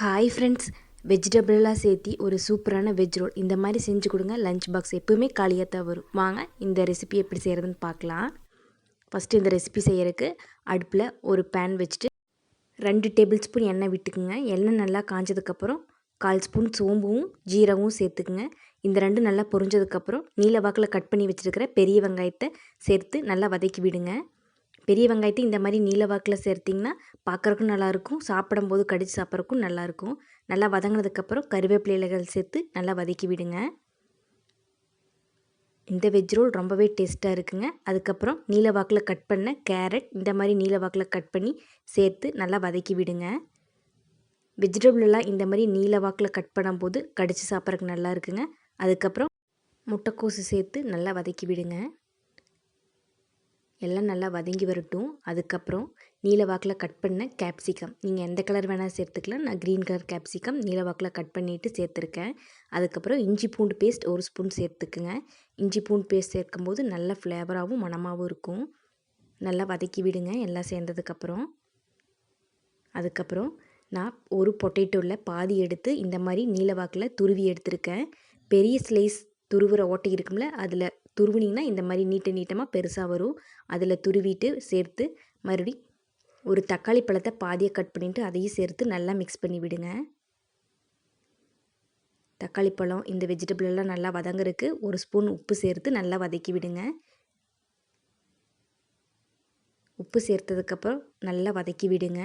Hi friends வெஜிடபிளெலாம் சேர்த்தி ஒரு சூப்பரான வெஜ் ரோல் இந்த மாதிரி செஞ்சு கொடுங்க. லஞ்ச் பாக்ஸ் எப்போவுமே காலியாக தான் வரும். வாங்க இந்த ரெசிபி எப்படி செய்கிறதுன்னு பார்க்கலாம். ஃபஸ்ட்டு இந்த ரெசிபி செய்கிறதுக்கு அடுப்பில் ஒரு பேன் வச்சுட்டு ரெண்டு டேபிள் ஸ்பூன் எண்ணெய் விட்டுக்குங்க. எண்ணெய் நல்லா காஞ்சதுக்கப்புறம் கால் ஸ்பூன் சோம்பும் ஜீரகமும் சேர்த்துக்குங்க. இந்த ரெண்டு நல்லா பொரிஞ்சதுக்கப்புறம் நீல வாக்கில் கட் பண்ணி வச்சுருக்கிற பெரிய வெங்காயத்தை சேர்த்து நல்லா வதக்கி விடுங்க. பெரிய வெங்காயத்தை இந்த மாதிரி நீல வாக்கில் சேர்த்திங்கன்னா பார்க்குறக்கும் நல்லாயிருக்கும் சாப்பிடும்போது கடிச்சு சாப்பிட்றக்கும் நல்லாயிருக்கும். நல்லா வதங்கினதுக்கப்புறம் கருவேப்பிலை இலைகள் சேர்த்து நல்லா வதக்கி விடுங்க. இந்த வெஜ் ரோல் ரொம்பவே டேஸ்ட்டாக இருக்குங்க. அதுக்கப்புறம் நீல வாக்கில் கட் பண்ண கேரட் இந்த மாதிரி நீல வாக்கில் கட் பண்ணி சேர்த்து நல்லா வதக்கி விடுங்க. வெஜிடபிளெல்லாம் இந்த மாதிரி நீல வாக்கில் கட் பண்ணும்போது கடிச்சு சாப்பிட்றதுக்கு நல்லா இருக்குங்க. அதுக்கப்புறம் முட்டைக்கோசு சேர்த்து நல்லா வதக்கி விடுங்க. எல்லாம் நல்லா வதங்கி வரட்டும். அதுக்கப்புறம் நீல வாக்கில் கட் பண்ண கேப்சிகம் நீங்கள் எந்த கலர் வேணால் சேர்த்துக்கலாம். நான் க்ரீன் கலர் கேப்சிகம் நீல வாக்கில் கட் பண்ணிவிட்டு சேர்த்துருக்கேன். அதுக்கப்புறம் இஞ்சி பூண்டு பேஸ்ட் ஒரு ஸ்பூன் சேர்த்துக்குங்க. இஞ்சி பூண்டு பேஸ்ட் சேர்க்கும்போது நல்ல ஃப்ளேவராகவும் மணமாகவும் இருக்கும். நல்லா வதக்கி விடுங்க எல்லாம் சேர்ந்ததுக்கப்புறம். அதுக்கப்புறம் நான் ஒரு பொட்டேட்டோவில் பாதி எடுத்து இந்த மாதிரி நீல வாக்கில் துருவி எடுத்திருக்கேன். பெரிய ஸ்லைஸ் துருவுற ஓட்டை இருக்கும்ல அதில் துருவினிங்கன்னா இந்த மாதிரி நீட்ட நீட்டமாக பெருசாக வரும். அதில் துருவிட்டு சேர்த்து மறுபடி ஒரு தக்காளி பழத்தை பாதியை கட் பண்ணிவிட்டு அதையும் சேர்த்து நல்லா மிக்ஸ் பண்ணி விடுங்க. தக்காளி பழம் இந்த வெஜிடபிள் எல்லாம் நல்லா வதங்குறதுக்கு ஒரு ஸ்பூன் உப்பு சேர்த்து நல்லா வதக்கி விடுங்க. உப்பு சேர்த்ததுக்கப்புறம் நல்லா வதக்கி விடுங்க.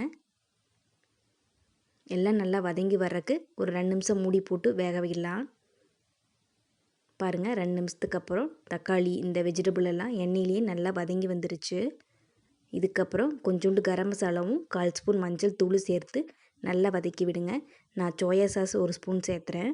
எல்லாம் நல்லா வதங்கி வர்றதுக்கு ஒரு ரெண்டு நிமிஷம் மூடி போட்டு வேக வைக்கலாம். பாருங்கள் ரெண்டு நிமிஷத்துக்கு அப்புறம் தக்காளி இந்த வெஜிடபிள் எல்லாம் எண்ணெயிலேயே நல்லா வதங்கி வந்துருச்சு. இதுக்கப்புறம் கொஞ்சோண்டு கரம் மசாலாவும் கால் ஸ்பூன் மஞ்சள் தூள் சேர்த்து நல்லா வதக்கி விடுங்க. நான் சோயா சாஸ் ஒரு ஸ்பூன் சேர்த்துறேன்.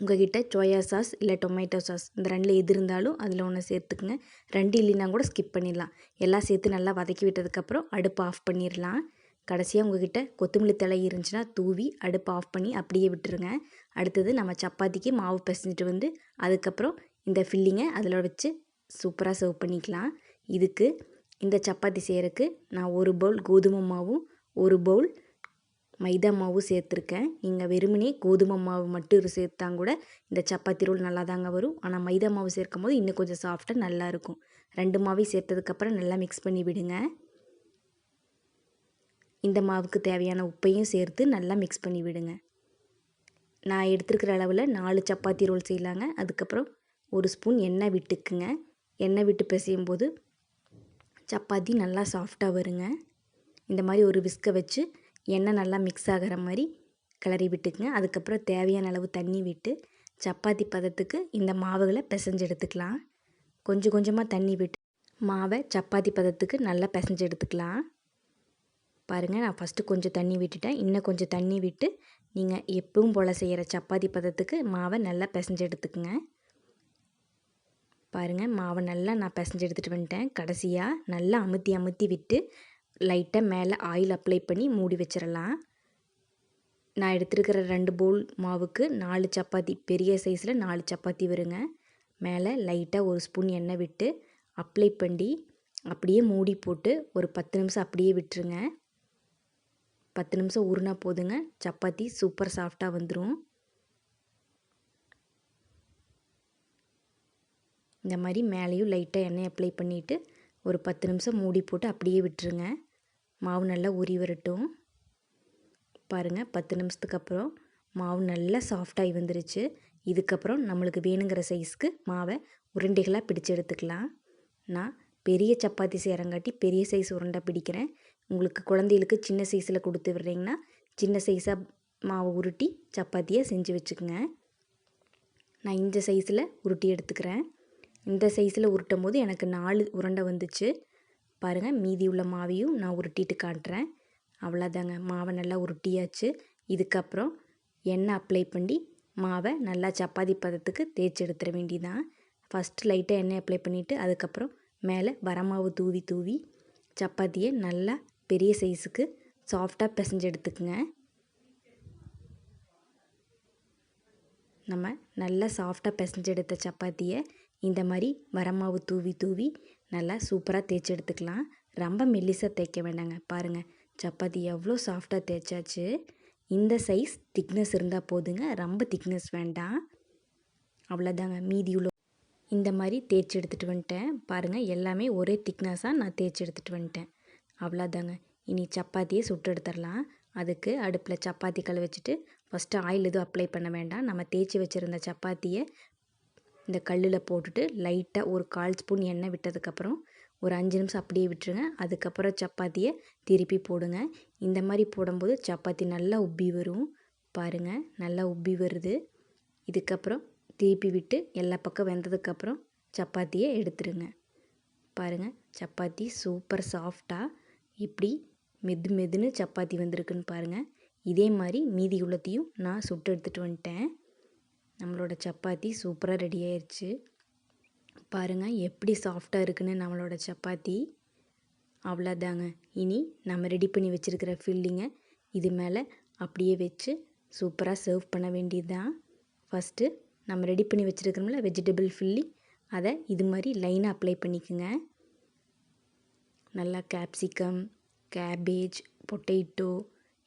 உங்ககிட்ட சோயா சாஸ் இல்லை டொமேட்டோ சாஸ் இந்த ரெண்டில் எது இருந்தாலும் அதில் ஒன்று சேர்த்துக்குங்க. ரெண்டு இல்லைன்னா கூட ஸ்கிப் பண்ணிடலாம். எல்லாம் சேர்த்து நல்லா வதக்கி விட்டதுக்கப்புறம் அடுப்பு ஆஃப் பண்ணிடலாம். கடைசியாக உங்ககிட்ட கொத்தமல்லி தழை இருந்துச்சுன்னா தூவி அடுப்பு ஆஃப் பண்ணி அப்படியே விட்டுருங்க. அடுத்தது நம்ம சப்பாத்திக்கு மாவு பிசைஞ்சிட்டு வந்து அதுக்கப்புறம் இந்த ஃபில்லிங்கை அதில் வச்சு சூப்பராக சர்வ் பண்ணிக்கலாம். இதுக்கு இந்த சப்பாத்தி செய்கிறதுக்கு நான் ஒரு பவுல் கோதுமை மாவும் ஒரு பவுல் மைதா மாவும் சேர்த்துருக்கேன். நீங்கள் வெறுமனே கோதுமை மாவு மட்டும் சேர்த்தாங்க கூட இந்த சப்பாத்தி ரோல் நல்லா தாங்க வரும். ஆனால் மைதா மாவு சேர்க்கும் போது இன்னும் கொஞ்சம் சாஃப்டாக நல்லாயிருக்கும் ரெண்டு மாவையும் சேர்த்ததுக்கப்புறம் நல்லா மிக்ஸ் பண்ணி விடுங்க. இந்த மாவுக்கு தேவையான உப்பையும் சேர்த்து நல்லா மிக்ஸ் பண்ணி விடுங்க. நான் எடுத்துருக்கிற அளவில் நாலு சப்பாத்தி ரோல் செய்யலாங்க. அதுக்கப்புறம் ஒரு ஸ்பூன் எண்ணெய் விட்டுக்குங்க. எண்ணெய் விட்டு பிசையும் போது சப்பாத்தி நல்லா சாஃப்டாக வருங்க. இந்த மாதிரி ஒரு விஸ்கை வச்சு எண்ணெய் நல்லா மிக்ஸ் ஆகிற மாதிரி கிளறி விட்டுக்குங்க. அதுக்கப்புறம் தேவையான அளவு தண்ணி விட்டு சப்பாத்தி பதத்துக்கு இந்த மாவுகளை பிசைஞ்சு எடுத்துக்கலாம். கொஞ்சம் கொஞ்சமாக தண்ணி விட்டு மாவை சப்பாத்தி பதத்துக்கு நல்லா பிசைஞ்சு எடுத்துக்கலாம். பாருங்கள் நான் ஃபஸ்ட்டு கொஞ்சம் தண்ணி விட்டுட்டேன். இன்னும் கொஞ்சம் தண்ணி விட்டு நீங்கள் எப்பவும் போல் செய்கிற சப்பாத்தி பதத்துக்கு மாவை நல்லா பிசைஞ்சு எடுத்துக்குங்க. பாருங்கள் மாவை நல்லா நான் பிசைஞ்சு எடுத்துகிட்டு வந்துட்டேன். கடைசியாக நல்லா அமுத்தி அமுத்தி விட்டு லைட்டாக மேலே ஆயில் அப்ளை பண்ணி மூடி வச்சிடலாம் நான் எடுத்துருக்கிற ரெண்டு போல் மாவுக்கு நாலு சப்பாத்தி பெரிய சைஸில் நாலு சப்பாத்தி வருங்க. மேலே லைட்டாக ஒரு ஸ்பூன் எண்ணெய் விட்டு அப்ளை பண்ணி அப்படியே மூடி போட்டு ஒரு பத்து நிமிஷம் அப்படியே விட்டுருங்க. பத்து நிமிஷம் உருனா போதுங்க. சப்பாத்தி சூப்பர் சாஃப்டாக வந்துடும் இந்த மாதிரி மேலேயும் லைட்டாக எண்ணெய் அப்ளை பண்ணிவிட்டு ஒரு பத்து நிமிஷம் மூடி போட்டு அப்படியே விட்டுருங்க. மாவு நல்லா உரி வரட்டும். பாருங்கள் பத்து நிமிஷத்துக்கு அப்புறம் மாவு நல்லா சாஃப்டாகி வந்துருச்சு. இதுக்கப்புறம் நம்மளுக்கு வேணுங்கிற சைஸ்க்கு மாவை உருண்டைகளாக பிடிச்சி எடுத்துக்கலாம். நான் பெரிய சப்பாத்தி செய்கிறங்காட்டி பெரிய சைஸ் உருண்டை பிடிக்கிறேன். உங்களுக்கு குழந்தைகளுக்கு சின்ன சைஸில் கொடுத்து விட்றீங்கன்னா சின்ன சைஸாக மாவு உருட்டி சப்பாத்தியை செஞ்சு வச்சுக்கோங்க. நான் இந்த சைஸில் உருட்டி எடுத்துக்கிறேன். இந்த சைஸில் உருட்டும் போது எனக்கு நாலு உருண்டை வந்துச்சு. பாருங்கள் மீதி உள்ள மாவையும் நான் உருட்டிட்டு காட்டுறேன். அவ்வளோதாங்க மாவை நல்லா உருட்டியாச்சு. இதுக்கப்புறம் எண்ணெய் அப்ளை பண்ணி மாவை நல்லா சப்பாத்தி பதத்துக்கு தேய்ச்சி எடுத்துட வேண்டியதான் ஃபஸ்ட்டு லைட்டாக எண்ணெய் அப்ளை பண்ணிவிட்டு அதுக்கப்புறம் மேலே வரமாவு தூவி தூவி சப்பாத்தியை நல்லா பெரிய சைஸுக்கு சாஃப்டாக பிசைஞ்சு எடுத்துக்கோங்க. நம்ம நல்லா சாஃப்டாக பிசைஞ்சு எடுத்த சப்பாத்தியை இந்த மாதிரி வரமாவு தூவி தூவி நல்லா சூப்பராக தேய்ச்சி எடுத்துக்கலாம். ரொம்ப மெல்லிசாக தேய்க்க வேண்டாங்க. பாருங்கள் சப்பாத்தி எவ்வளோ சாஃப்டாக தேய்ச்சாச்சு. இந்த சைஸ் திக்னஸ் இருந்தால் போதுங்க. ரொம்ப திக்னஸ் வேண்டாம். அவ்வளோதாங்க மீதி உள்ள இந்த மாதிரி தேய்ச்சி எடுத்துகிட்டு வந்துட்டேன். பாருங்கள் எல்லாமே ஒரே திக்னஸாக நான் தேய்ச்சி எடுத்துகிட்டு வந்துட்டேன். அவ்வளோதாங்க. இனி சப்பாத்தியை சுட்டு எடுத்துடலாம் அதுக்கு அடுப்பில் சப்பாத்தி கல் வச்சுட்டு ஃபஸ்ட்டு ஆயில் எதுவும் அப்ளை பண்ண வேண்டாம். நம்ம தேய்ச்சி வச்சுருந்த சப்பாத்தியை இந்த கல்லில் போட்டுட்டு லைட்டாக ஒரு கால் ஸ்பூன் எண்ணெய் விட்டதுக்கப்புறம் ஒரு அஞ்சு நிமிஷம் அப்படியே விட்டுருங்க. அதுக்கப்புறம் சப்பாத்தியை திருப்பி போடுங்க. இந்த மாதிரி போடும்போது சப்பாத்தி நல்லா உப்பி வரும். பாருங்கள் நல்லா உப்பி வருது. இதுக்கப்புறம் திருப்பி விட்டு எல்லா பக்கம் வெந்ததுக்கப்புறம் சப்பாத்தியை எடுத்துருங்க பாருங்கள் சப்பாத்தி சூப்பர் சாஃப்டாக இப்படி மெது மெதுன்னு சப்பாத்தி வந்திருக்குன்னு பாருங்கள் இதே மாதிரி மீதி உள்ளத்தையும் நான் சுட்டு எடுத்துகிட்டு வந்துட்டேன். நம்மளோட சப்பாத்தி சூப்பராக ரெடி ஆயிடுச்சு பாருங்கள் எப்படி சாஃப்டாக இருக்குன்னு நம்மளோட சப்பாத்தி. அவ்வளோதாங்க இனி நம்ம ரெடி பண்ணி வச்சுருக்கிற ஃபில்லிங்கை இது மேலே அப்படியே வச்சு சூப்பராக சர்வ் பண்ண வேண்டியது தான் ஃபஸ்ட்டு நம்ம ரெடி பண்ணி வச்சுருக்கிறோம்ல வெஜிடபிள் ஃபில்லி அதை இது மாதிரி லைனாக அப்ளை பண்ணிக்கோங்க. நல்லா கேப்சிகம் கேபேஜ் பொட்டேட்டோ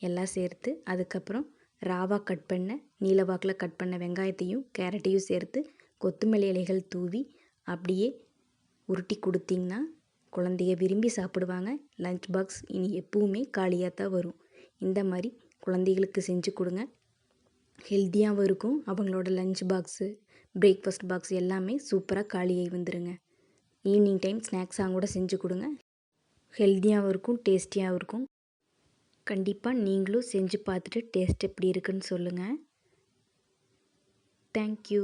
எல்லாம் சேர்த்து அதுக்கப்புறம் ராவாக கட் பண்ண நீலவாக்கில் கட் பண்ண வெங்காயத்தையும் கேரட்டையும் சேர்த்து கொத்தமல்லி இலைகள் தூவி அப்படியே உருட்டி கொடுத்திங்கன்னா குழந்தைய விரும்பி சாப்பிடுவாங்க. லஞ்ச் பாக்ஸ் இனி எப்பவுமே காலியாக தான் வரும். இந்த மாதிரி குழந்தைகளுக்கு செஞ்சு கொடுங்க. ஹெல்த்தியாகவும் இருக்கும். அவங்களோட லஞ்ச் பாக்ஸு பிரேக்ஃபாஸ்ட் பாக்ஸ் எல்லாமே சூப்பராக காலியாகி வந்துடுங்க ஈவினிங் டைம் ஸ்நாக்ஸாக கூட செஞ்சு கொடுங்க. ஹெல்த்தியாகவும் இருக்கும் டேஸ்டியாகவும் இருக்கும். கண்டிப்பாக நீங்களும் செஞ்சு பார்த்துட்டு டேஸ்ட் எப்படி இருக்குன்னு சொல்லுங்கள் தேங்க்யூ